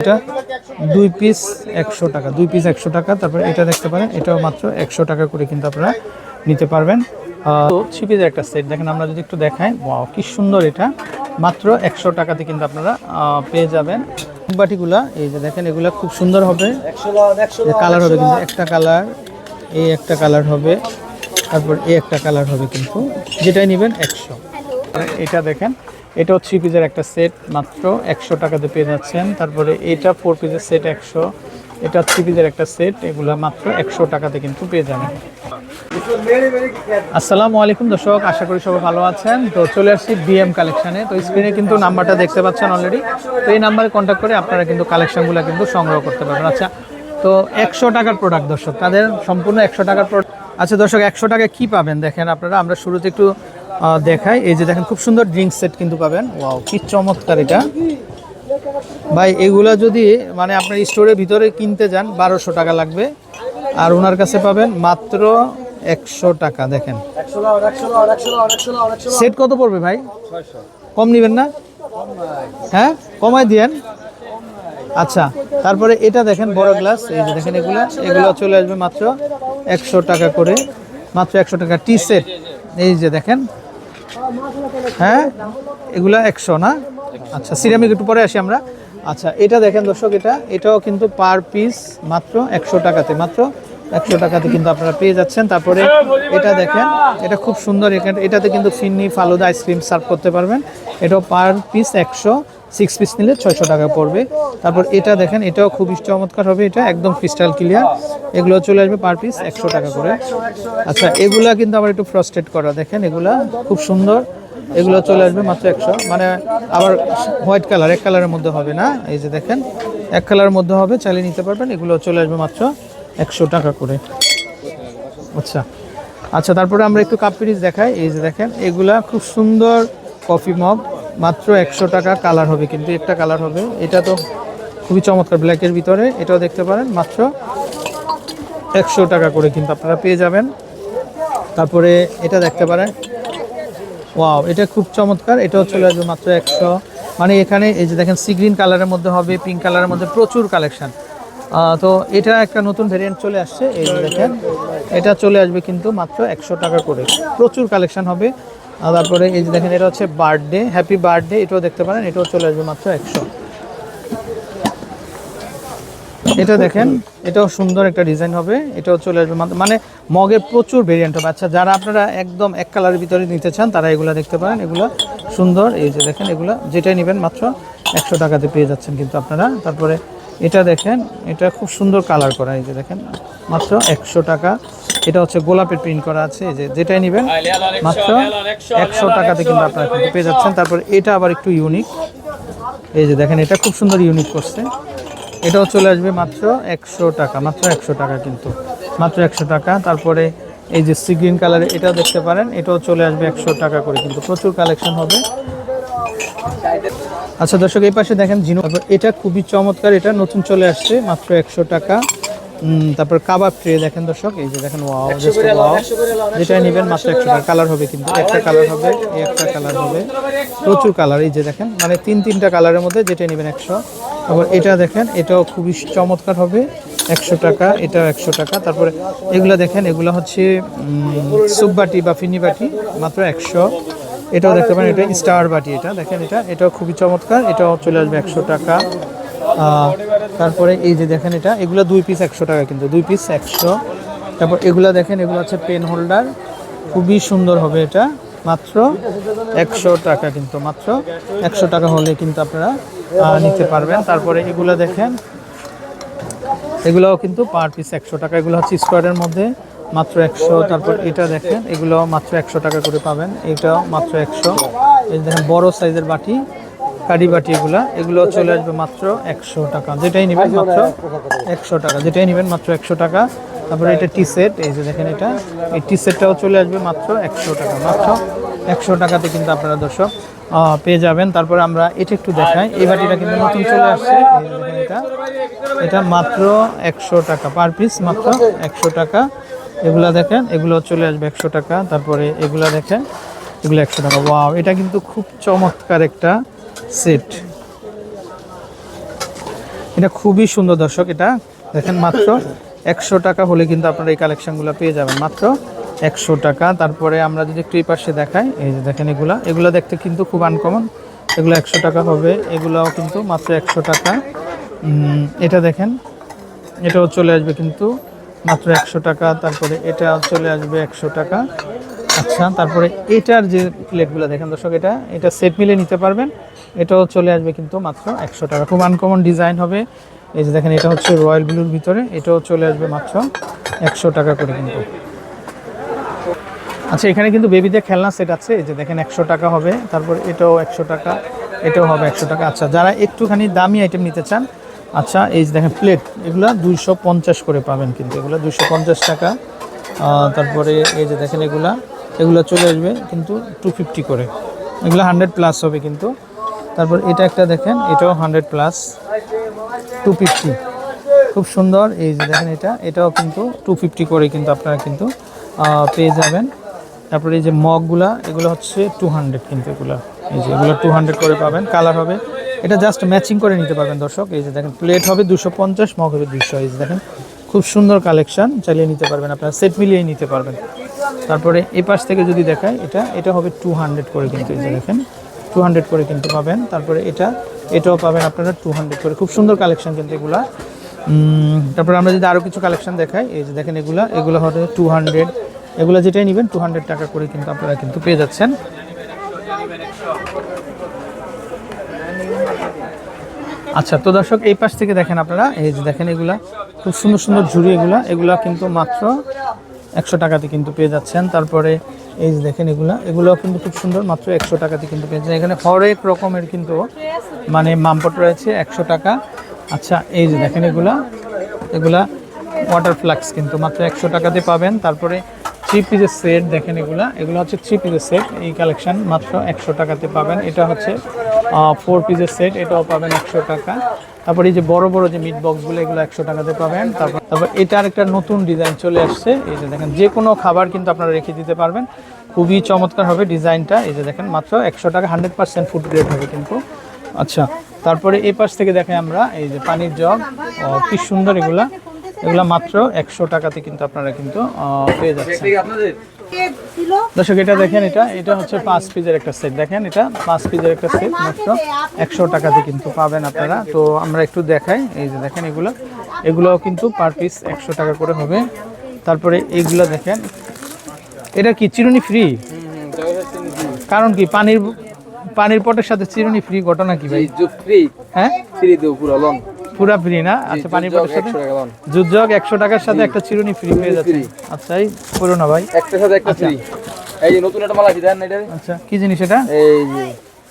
এটা দুই পিস একশো টাকা, দুই পিস একশো টাকা, তারপরে এটা দেখতে পারেন, এটাও মাত্র একশো টাকা করে কিন্তু আপনারা নিতে পারবেন। তো থ্রি একটা সেট দেখেন আমরা যদি একটু দেখাই ওয়াও কি সুন্দর এটা। মাত্র একশো টাকাতে কিন্তু আপনারা পেয়ে যাবেন। বাটিগুলা, এই যে দেখেন, এগুলা খুব সুন্দর হবে। কালার হবে কিন্তু একটা কালার এই একটা কালার হবে, তারপর এই একটা কালার হবে কিন্তু। যেটাই নেবেন একশো। এটা দেখেন এটাও থ্রি পিসের একটা সেট, মাত্র একশো টাকাতে পেয়ে যাচ্ছেন। তারপরে এটা ফোর পিসের সেট একশো। এটা থ্রি পিসের একটা সেট এগুলা মাত্র একশো টাকাতে কিন্তু পেয়ে যাবেন। আসসালামু আলাইকুম দর্শক, আশা করি সবাই ভালো আছেন। তো চলে আসছি বিএম কালেকশানে তো স্ক্রিনে কিন্তু নাম্বারটা দেখতে পাচ্ছেন অলরেডি তো এই নাম্বারে কন্ট্যাক্ট করে আপনারা কিন্তু কালেকশনগুলো কিন্তু সংগ্রহ করতে পারবেন। আচ্ছা তো একশো টাকার প্রোডাক্ট দর্শক, তাদের সম্পূর্ণ একশো টাকার প্রোডাক্ট আচ্ছা দর্শক, একশো টাকায় কী পাবেন? দেখেন আপনারা, আমরা শুরুতে একটু দেখাই। এই যে দেখেন, খুব সুন্দর ড্রিঙ্ক সেট কিন্তু পাবেন। ওয়াও, কি চমৎকার এটা। ভাই, এগুলা যদি মানে আপনার স্টোরের ভিতরে কিনতে যান, বারোশো টাকা লাগবে। আর ওনার কাছে পাবেন মাত্র একশো টাকা, দেখেন। সেট কত পড়বে ভাই? কম নেবেন না? হ্যাঁ? কমাই দিয়েন। আচ্ছা তারপরে এটা দেখেন, বড় গ্লাস। এই যে দেখেন এগুলো। এগুলো চলে আসবে মাত্র একশো টাকা করে। মাত্র একশো টাকা টি সেট। এই যে দেখেন হ্যাঁ? এগুলা একশো, না? আচ্ছা সিরামিক একটু পরে আসি আমরা। আচ্ছা এটা দেখেন দর্শক, এটা, এটাও কিন্তু পার পিস মাত্র একশো টাকাতে, মাত্র একশো টাকাতে কিন্তু আপনারা পেয়ে যাচ্ছেন। তারপরে এটা দেখেন, এটা খুব সুন্দর, এখানে, এটাতে কিন্তু ফিন্নি, ফালুদা আইসক্রিম সার্ভ করতে পারবেন। এটাও পার পিস একশো সিক্স পিস নিলে ছয়শো টাকা পড়বে। তারপর এটা দেখেন, এটাও খুব চমৎকার হবে, এটা একদম ক্রিস্টাল ক্লিয়ার এগুলো চলে আসবে পার পিস একশো টাকা করে। আচ্ছা এগুলা কিন্তু আবার একটু ফ্রস্টেড করা। দেখেন, এগুলা খুব সুন্দর। এগুলো চলে আসবে মাত্র একশো। মানে আবার হোয়াইট কালার এক কালারের মধ্যে হবে না? এই যে দেখেন, এক কালারের মধ্যে হবে, চালিয়ে নিতে পারবেন। এগুলো চলে আসবে মাত্র একশো টাকা করে। আচ্ছা আচ্ছা তারপরে আমরা একটু কাপ পিরিচ দেখাই। এই যে দেখেন, এগুলা খুব সুন্দর কফি মগ মাত্র একশো টাকা কালার হবে, কিন্তু একটা কালার হবে। এটা তো খুবই চমৎকার ব্ল্যাকের ভিতরে। এটাও দেখতে পারেন, মাত্র একশো টাকা করে কিন্তু আপনারা পেয়ে যাবেন। তারপরে এটা দেখতে পারেন। ওয়াও, এটা খুব চমৎকার। এটাও চলে আসবে মাত্র একশো। মানে এখানে এই যে দেখেন সি গ্রিন কালারের মধ্যে হবে পিঙ্ক কালারের মধ্যে প্রচুর কালেকশান তো এটা একটা নতুন ভেরিয়েন্ট চলে আসছে, এই দেখেন। এটা চলে আসবে কিন্তু মাত্র একশো টাকা করে। প্রচুর কালেকশান হবে। তারপরে এই যে দেখেন, এটা হচ্ছে বার্থডে হ্যাপি বার্থডে এটাও দেখতে পারেন, এটাও চলে আসবে মাত্র একশো। এটা দেখেন, এটাও সুন্দর একটা ডিজাইন হবে, এটাও চলে আসবে মানে মগে প্রচুর ভেরিয়েন্ট হবে। আচ্ছা যারা আপনারা একদম এক কালারের ভিতরে নিতে চান, তারা এগুলো দেখতে পারেন, এগুলো সুন্দর। এই যে দেখেন, এগুলো যেটাই নেবেন মাত্র একশো টাকাতে পেয়ে যাচ্ছেন কিন্তু আপনারা। তারপরে এটা দেখেন, এটা খুব সুন্দর কালার করা, এই যে দেখেন, মাত্র একশো টাকা। এটা হচ্ছে গোলাপের প্রিন্ট করা আছে, এই যে যেটাই নেবেন, মাত্র একশো টাকাতে কিন্তু আপনারা কিন্তু পেয়ে যাচ্ছেন। তারপরে এটা আবার একটু ইউনিক এই যে দেখেন, এটা খুব সুন্দর ইউনিক করছে। এটাও চলে আসবে মাত্র একশো টাকা, মাত্র একশো টাকা কিন্তু, মাত্র একশো টাকা। তারপরে এই যে সি গ্রিন কালার এটাও দেখতে পারেন, এটাও চলে আসবে একশো টাকা করে কিন্তু প্রচুর কালেকশন হবে। আচ্ছা দর্শক এই পাশে দেখেন জিনো এটা খুবই চমৎকার এটা নতুন চলে আসছে মাত্র একশো টাকা। তারপর কাবাব ট্রে দেখেন দর্শক এই যে দেখেন ওয়াও যেটাই নেবেন মাত্র একশো টাকা। কালার হবে কিন্তু একটা কালার হবে একটা কালার হবে। প্রচুর কালার এই যে দেখেন মানে তিন তিনটা কালারের মধ্যে যেটাই নেবেন একশো। তারপর এটা দেখেন এটাও খুবই চমৎকার হবে একশো টাকা এটাও একশো টাকা। তারপরে এগুলো দেখেন এগুলো হচ্ছে সুপ বাটি বা ফিনি বাটি মাত্র একশো। এটাও দেখতে পারেন, এটা স্টার বাটি এটা। দেখেন এটা, এটাও খুবই চমৎকার, এটাও চলে আসবে একশো টাকা। তারপরে এই যে দেখেন এটা, এগুলো দুই পিস একশো টাকা কিন্তু, দুই পিস একশো। তারপর এগুলো দেখেন, এগুলো হচ্ছে পেন হোল্ডার খুবই সুন্দর হবে এটা, মাত্র একশো টাকা কিন্তু, মাত্র একশো টাকা হলে কিন্তু আপনারা নিতে পারবেন। তারপরে এগুলো দেখেন, এগুলোও কিন্তু পার পিস একশো টাকা, এগুলো হচ্ছে স্কোয়ারের মধ্যে। মাত্র একশো, তারপর এটা দেখেন, এগুলো মাত্র একশো টাকা করে পাবেন। এটাও মাত্র একশো। এই দেখেন, বড় সাইজের বাটি কারি বাটি এগুলা, এগুলো চলে আসবে মাত্র একশো টাকা। যেটাই নেবেন মাত্র একশো টাকা, যেটাই নেবেন মাত্র একশো টাকা। তারপরে এটা টি সেট, এই যে দেখেন এটা, এই টি সেটটাও চলে আসবে মাত্র একশো টাকা। মাত্র একশো টাকাতে কিন্তু আপনারা দর্শক পেয়ে যাবেন। তারপরে আমরা এটা একটু দেখাই। এই বাটিটা কিন্তু নতুন চলে আসছে। এটা এটা মাত্র একশো টাকা, পার পিস মাত্র একশো টাকা। এগুলা দেখেন, এগুলো চলে আসবে একশো টাকা। তারপরে এগুলা দেখেন, এগুলো একশো টাকা। ওয়াও এটা কিন্তু খুব চমৎকার একটা সেট। এটা খুবই সুন্দর দর্শক এটা। দেখেন মাত্র একশো টাকা হলে কিন্তু আপনারা এই কালেকশনগুলো পেয়ে যাবেন। মাত্র একশো টাকা। তারপরে আমরা যদি একটু পাশে দেখাই, এই যে দেখেন এগুলা। এগুলো দেখতে কিন্তু খুব আনকমন এগুলো একশো টাকা হবে। এগুলাও কিন্তু মাত্র একশো টাকা। এটা দেখেন, এটাও চলে আসবে কিন্তু মাত্র একশো টাকা, তারপরে এটা চলে আসবে একশো টাকা। আচ্ছা তারপরে এটার যে প্লেটগুলো দেখেন দর্শক, এটা এটা সেট মিলে নিতে পারবেন। এটাও চলে আসবে কিন্তু মাত্র একশো টাকা। খুব আনকমন ডিজাইন হবে। এই যে দেখেন, এটা হচ্ছে রয়্যাল ব্লুর ভিতরে, এটাও চলে আসবে মাত্র একশো টাকা করে কিন্তু। আচ্ছা এখানে কিন্তু বেবিদের খেলনা সেট আছে। এই যে দেখেন, একশো টাকা হবে। তারপর এটাও একশো টাকা, এটাও হবে একশো টাকা। আচ্ছা যারা একটুখানি দামি আইটেম নিতে চান আচ্ছা এই যে দেখেন প্লেট এগুলো দুইশো পঞ্চাশ করে পাবেন কিন্তু। এগুলো দুইশো পঞ্চাশ টাকা। তারপরে এই যে দেখেন এগুলা, এগুলো চলে আসবে কিন্তু টু ফিফটি করে। এগুলো হান্ড্রেড প্লাস হবে কিন্তু। তারপর এটা একটা দেখেন, এটাও হান্ড্রেড প্লাস টু ফিফটি খুব সুন্দর, এই যে দেখেন এটা, এটাও কিন্তু টু ফিফটি করে কিন্তু আপনারা কিন্তু পেয়ে যাবেন। তারপরে এই যে মগগুলা, এগুলো হচ্ছে টু হান্ড্রেড কিন্তু এগুলো। এই যে এগুলো টু হান্ড্রেড করে পাবেন কালার হবে। এটা জাস্ট ম্যাচিং করে নিতে পারবেন দর্শক। এই যে দেখেন প্লেট হবে দুশো পঞ্চাশ, মগ হবে দুশো। এই যে দেখেন, খুব সুন্দর কালেকশন চালিয়ে নিতে পারবেন আপনারা সেট মিলিয়ে নিতে পারবেন। তারপরে এই পাশ থেকে যদি দেখায় এটা এটা হবে টু হান্ড্রেড করে কিন্তু, এই যে দেখেন টু হান্ড্রেড করে কিন্তু পাবেন। তারপরে এটা, এটাও পাবেন আপনারা টু হান্ড্রেড করে। খুব সুন্দর কালেকশন কিন্তু এগুলা। তারপরে আমরা যদি আরও কিছু কালেকশন দেখাই, এই যে দেখেন এগুলা, এগুলো হবে টু হান্ড্রেড এগুলো যেটাই নেবেন টু হান্ড্রেড টাকা করে কিন্তু আপনারা কিন্তু পেয়ে যাচ্ছেন। আচ্ছা তো দর্শক, এই পাশ থেকে দেখেন আপনারা, এই যে দেখেন এগুলা, খুব সুন্দর সুন্দর ঝুড়ি এগুলা এগুলা কিন্তু মাত্র একশো টাকাতে কিন্তু পেয়ে যাচ্ছেন। তারপরে এই যে দেখেন এগুলা এগুলো কিন্তু খুব সুন্দর, মাত্র একশো টাকাতে কিন্তু পেয়ে যাচ্ছেন। এখানে হরেক রকমের কিন্তু মানে মামপট রয়েছে, একশো টাকা। আচ্ছা এই যে দেখেন এগুলা এগুলা ওয়াটার ফ্লাক্স কিন্তু, মাত্র একশো টাকাতে পাবেন। তারপরে থ্রি পিসের সেট দেখেন এগুলা, এগুলো হচ্ছে থ্রি পিসের সেট এই কালেকশন মাত্র একশো টাকাতে পাবেন। এটা হচ্ছে ফোর পিসের সেট এটাও পাবেন একশো টাকা। তারপর এই যে বড় বড় যে মিট বক্সগুলো এগুলো একশো টাকাতে পাবেন। তারপর তারপর এটার একটা নতুন ডিজাইন চলে আসছে। এই যে দেখেন, যে কোনো খাবার কিন্তু আপনারা রেখে দিতে পারবেন। খুবই চমৎকার হবে ডিজাইনটা। এই যে দেখেন, মাত্র একশো টাকা হান্ড্রেড পার্সেন্ট ফুড গ্রেড হবে কিন্তু। আচ্ছা তারপরে এই পাশ থেকে দেখাই আমরা এই যে পানির জগ। কি সুন্দর এগুলা। এগুলা মাত্র একশো টাকাতে কিন্তু আপনারা কিন্তু পেয়ে যাচ্ছেন। দর্শক এটা দেখেন এটা এটা হচ্ছে পাঁচ পিসের একটা সেট দেখেন এটা পাঁচ পিসের একটা সেট মাত্র। একশো টাকাতে কিন্তু পাবেন আপনারা। তো আমরা একটু দেখাই। এই যে দেখেন এগুলো। এগুলোও কিন্তু পার পিস একশো টাকা করে হবে। তারপরে এইগুলো দেখেন। এটা কি চিরুনি ফ্রি কারণ কি পানির পানির পটের সাথে চিরুনি ফ্রি ঘটনা কি ভাই? ফ্রি হ্যাঁ? ফ্রি দেবো পুরো লং পুরা ফ্রি না? আচ্ছা পানির পটের সাথে লং একশো টাকার সাথে একটা চিরুনি ফ্রি পেয়ে যাচ্ছে। আচ্ছা এই করো না ভাই? একটার সাথে একটা ফ্রি এই যে নতুন একটা মাল আছে দেন এটা। আচ্ছা কি জিনিস এটা? এই যে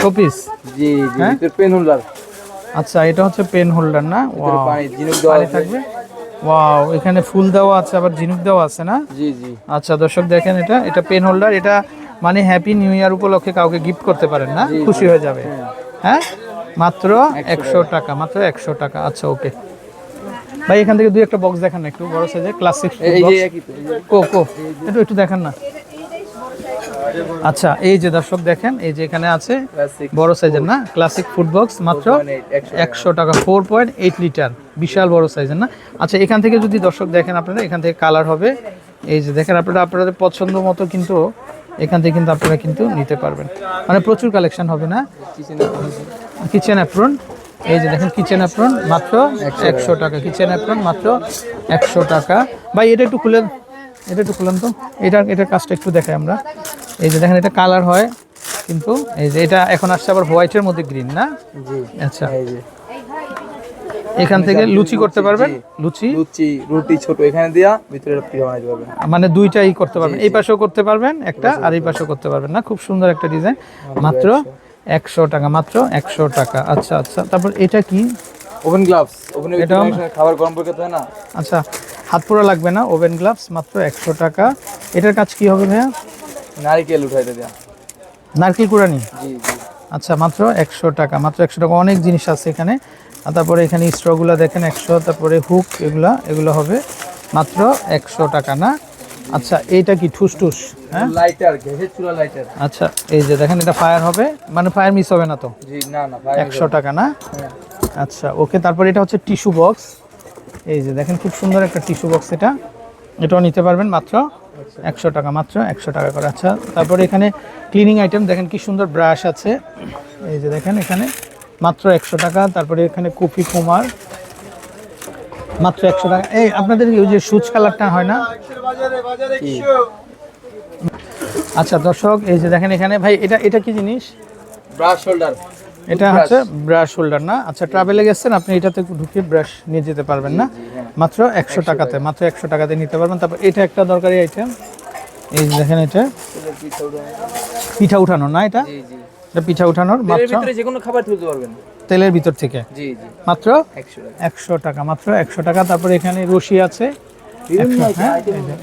শোপিস? জি জি হ্যাঁ? ভিতর পেন হোল্ডার। আচ্ছা এটা হচ্ছে পেন হোল্ডার না? Wow, পানি জিনুক দেওয়া থাকবে? ওয়াও এখানে ফুল দেওয়া আছে আবার ঝিনুক দেওয়া আছে না? জি জি। আচ্ছা দর্শক দেখেন এটা এটা পেন হোল্ডার এটা মানে হ্যাপি নিউ ইয়ার উপলক্ষে কাউকে গিফট করতে পারেন না? খুশি হয়ে যাবে। হ্যাঁ? মাত্র একশো টাকা মাত্র একশো টাকা। আচ্ছা ওকে। ভাই এখান থেকে দুই একটা বক্স দেখান না একটু বড় সাইজের ক্লাসিক কো কো একটু একটু দেখান না। আচ্ছা এই যে দর্শক দেখেন এই যে এখানে আছে বড় সাইজের না ক্লাসিক ফুড বক্স মাত্র একশো টাকা। ফোর পয়েন্ট এইট লিটার বিশাল বড় সাইজের না। আচ্ছা এখান থেকে যদি দর্শক দেখেন আপনারা এখান থেকে কালার হবে। এই যে দেখেন আপনারা আপনাদের পছন্দ মতো কিন্তু এখান থেকে কিন্তু আপনারা কিন্তু নিতে পারবেন। মানে প্রচুর কালেকশন হবে না? কিচেনে অ্যাপ্রন এই যে দেখেন কিচেন অ্যাপ্রন মাত্র একশো টাকা। কিচেন অ্যাপ্রন মাত্র একশো টাকা। ভাই এটা একটু খুলে এটা একটু খুলেন তো। এটার এটার কাজটা একটু দেখাই আমরা। এই যে দেখেন এটা কালার হয় কিন্তু এই যে এটা এখন আসছে আবার হোয়াইটের মধ্যে গ্রিন না? জি। আচ্ছা। এই যে। এখান থেকে লুচি করতে পারবেন? লুচি? লুচি রুটি ছোট এখানে দিয়া ভিতরে পিঠা বানাইতে পারবেন। মানে দুইটাই করতে পারবেন। এই পাশেও করতে পারবেন একটা আর এই পাশেও করতে পারবেন না? খুব সুন্দর একটা ডিজাইন মাত্র একশো টাকা মাত্র একশো টাকা। আচ্ছা আচ্ছা। তারপর এটা কি? ওভেন গ্লাভস ওভেনে এটাও- খাবার গরম করে হয় না? আচ্ছা হাত পোড়া লাগবে না? ওভেন গ্লাভস মাত্র একশো টাকা। এটার কাজ কি হবে ভাইয়া? নারিকেল উঠাইতে দেয়া। নারকেল কুড়ানি? জি জি। আচ্ছা মাত্র একশো টাকা মাত্র একশো টাকা। অনেক জিনিস আছে এখানে। আর তারপরে এখানে স্ট্রগুলো দেখেন একশো তারপরে হুক এগুলা এগুলো হবে মাত্র একশো টাকা না? আচ্ছা এইটা কি ঠুস ঠুস হ্যাঁ লাইটার গ্যাসের চুলা লাইটার আচ্ছা এই যে দেখেন এটা ফায়ার হবে? মানে ফায়ার মিস হবে না তো? জি না না ভাই একশো টাকা না? আচ্ছা ওকে তারপর এটা হচ্ছে টিস্যু বক্স এই যে দেখেন খুব সুন্দর একটা টিস্যু বক্স এটা। এটাও নিতে পারবেন মাত্র একশো টাকা মাত্র একশো টাকা করে। আচ্ছা তারপরে এখানে ক্লিনিং আইটেম দেখেন কি সুন্দর ব্রাশ আছে। এই যে দেখেন এখানে মাত্র একশো টাকা। তারপরে এখানে কফি কুমার মাত্র একশো টাকা। এই আপনাদের ওই যে সুচ কালারটা হয় না? আচ্ছা দর্শক এই যে দেখেন এখানে ভাই এটা এটা কি জিনিস? ব্রাশ হোল্ডার এটা হচ্ছে ব্রাশ হোল্ডার না? আচ্ছা ট্রাভেলে গেছেন আপনি এটাতে ঢুকিয়ে ব্রাশ নিয়ে যেতে পারবেন না? মাত্র একশো টাকাতে মাত্র একশো টাকাতে নিতে পারবেন। তারপর এটা একটা দরকারি আইটেম এই যে দেখেন এটা। পিঠা উঠানো। না এটা? এটা পিঠা উঠানোর মাত্র। যে কোনো খাবার তুলতে পারবেন। তেলের ভিতর থেকে? জি জি। মাত্র? একশো টাকা। মাত্র একশো টাকা। তারপরে এখানে রশি আছে। হ্যাঁ,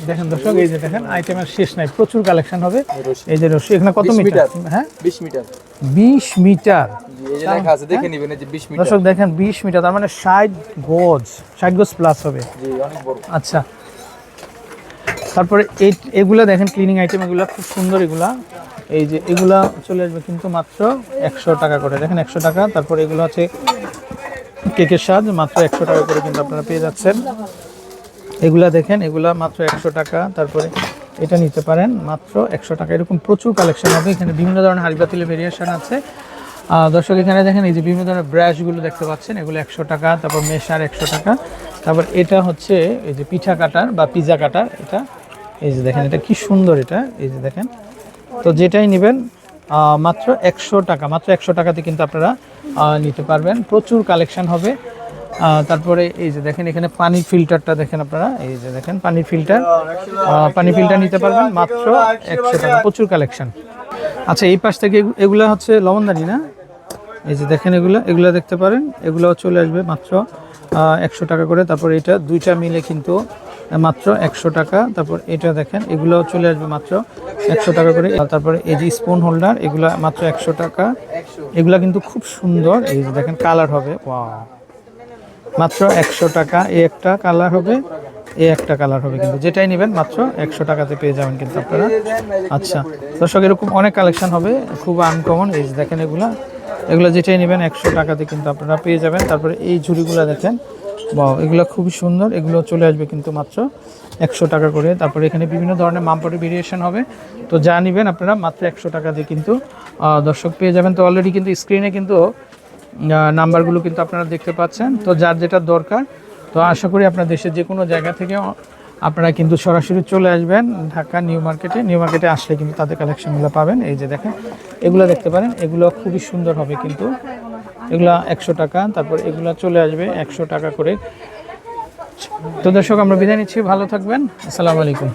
দেখেন দর্শক এই যে দেখেন আইটেমের শেষ নাই প্রচুর কালেকশন হবে। এই যে রশি এখানে কত মিটার। হ্যাঁ? বিশ মিটার। বিশ মিটার। জি এই যে লেখা আছে দেখে নিবেন এই যে বিশ মিটার। দর্শক দেখেন বিশ মিটার তার মানে ষাট গজ ষাট গজ প্লাস হবে। আচ্ছা তারপরে এই এগুলা দেখেন ক্লিনিং আইটেম এগুলো খুব সুন্দর এগুলা। এই যে এগুলা চলে আসবে কিন্তু মাত্র একশো টাকা করে। দেখেন একশো টাকা, তারপরে এগুলো হচ্ছে কেকের সাজ মাত্র একশো টাকা করে কিন্তু আপনারা পেয়ে যাচ্ছেন। এগুলা দেখেন, এগুলা মাত্র একশো টাকা, তারপরে এটা নিতে পারেন, মাত্র একশো টাকা। এরকম প্রচুর কালেকশন হবে। এখানে বিভিন্ন ধরনের হাড়িবাতিলের ভেরিয়েশন আছে। দর্শক, এখানে দেখেন এই যে বিভিন্ন ধরনের ব্রাশগুলো দেখতে পাচ্ছেন, এগুলো একশো টাকা, তারপর মেশার একশো টাকা। তারপর এটা হচ্ছে এই যে পিঠা কাটার বা পিজা কাটার, এটা এই যে দেখেন, এটা কি সুন্দর এটা। এই যে দেখেন, তো যেটাই নেবেন মাত্র একশো টাকা, মাত্র একশো টাকাতে কিন্তু আপনারা নিতে পারবেন। প্রচুর কালেকশন হবে। তারপরে এই যে দেখেন, এখানে পানির ফিল্টারটা দেখেন আপনারা। এই যে দেখেন পানির ফিল্টার। পানি ফিল্টার নিতে পারবেন, মাত্র একশো টাকা। প্রচুর কালেকশন। আচ্ছা এই পাশ থেকে এগু- এগুলা হচ্ছে লবণদানি না? এই যে দেখেন এগুলো এগুলো দেখতে পারেন। এগুলো চলে আসবে মাত্র একশো টাকা করে। তারপর এটা দুইটা মিলে কিন্তু মাত্র একশো টাকা। তারপর এটা দেখেন, এগুলো চলে আসবে মাত্র একশো টাকা করে। তারপরে এই যে স্পুন হোল্ডার এগুলো মাত্র একশো টাকা। এগুলা কিন্তু খুব সুন্দর। এই যে দেখেন কালার হবে। মাত্র একশো টাকা। এই একটা কালার হবে, এ একটা কালার হবে কিন্তু। যেটাই নেবেন, মাত্র একশো টাকাতে পেয়ে যাবেন কিন্তু আপনারা। আচ্ছা দর্শক, এরকম অনেক কালেকশন হবে, খুব আনকমন এই যে দেখেন এগুলা। এগুলো যেটাই নেবেন, একশো টাকাতে কিন্তু আপনারা পেয়ে যাবেন। তারপরে এই ঝুড়িগুলো দেখেন বা এগুলো খুবই সুন্দর। এগুলো চলে আসবে কিন্তু মাত্র একশো টাকা করে। তারপরে এখানে বিভিন্ন ধরনের মামপটি ভেরিয়েশন হবে। তো যা নেবেন আপনারা মাত্র একশো টাকা দিয়ে কিন্তু দর্শক পেয়ে যাবেন। তো অলরেডি কিন্তু স্ক্রিনে কিন্তু নাম্বারগুলো কিন্তু আপনারা দেখতে পাচ্ছেন। তো যার যেটা দরকার, তো আশা করি আপনার দেশের যে কোনো জায়গা থেকে আপনারা কিন্তু সরাসরি চলে আসবেন ঢাকা নিউ মার্কেটে। নিউ মার্কেটে আসলে কিন্তু তাদের কালেকশনগুলো পাবেন। এই যে দেখেন, এগুলো দেখতে পারেন। এগুলো খুবই সুন্দর হবে কিন্তু। এগুলা একশো টাকা, তারপর এগুলো চলে আসবে একশো টাকা করে। তো দর্শক, আমরা বিদায় নিচ্ছি, ভালো থাকবেন। আসসালামু আলাইকুম।